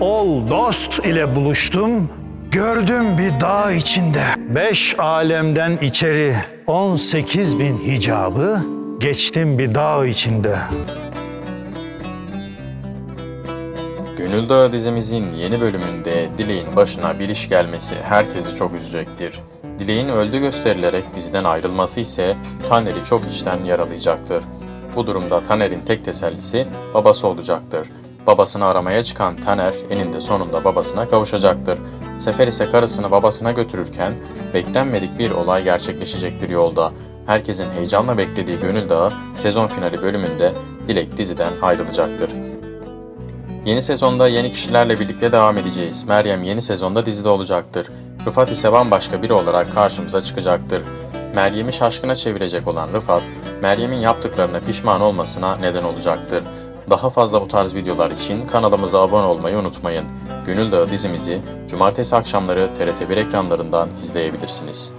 ol dost ile buluştum. Gördüm bir dağ içinde. Beş alemden içeri 18 bin hicabı geçtim bir dağ içinde. Gönül Dağı dizimizin yeni bölümünde Dilek'in başına bir iş gelmesi herkesi çok üzecektir. Dilek'in öldü gösterilerek diziden ayrılması ise Taner'i çok içten yaralayacaktır. Bu durumda Taner'in tek tesellisi babası olacaktır. Babasını aramaya çıkan Taner eninde sonunda babasına kavuşacaktır. Sefer ise karısını babasına götürürken beklenmedik bir olay gerçekleşecektir yolda. Herkesin heyecanla beklediği Gönül Dağı sezon finali bölümünde Dilek diziden ayrılacaktır. Yeni sezonda yeni kişilerle birlikte devam edeceğiz. Meryem yeni sezonda dizide olacaktır. Rıfat ise bambaşka biri olarak karşımıza çıkacaktır. Meryem'i şaşkına çevirecek olan Rıfat, Meryem'in yaptıklarına pişman olmasına neden olacaktır. Daha fazla bu tarz videolar için kanalımıza abone olmayı unutmayın. Gönül Dağı dizimizi cumartesi akşamları TRT1 ekranlarından izleyebilirsiniz.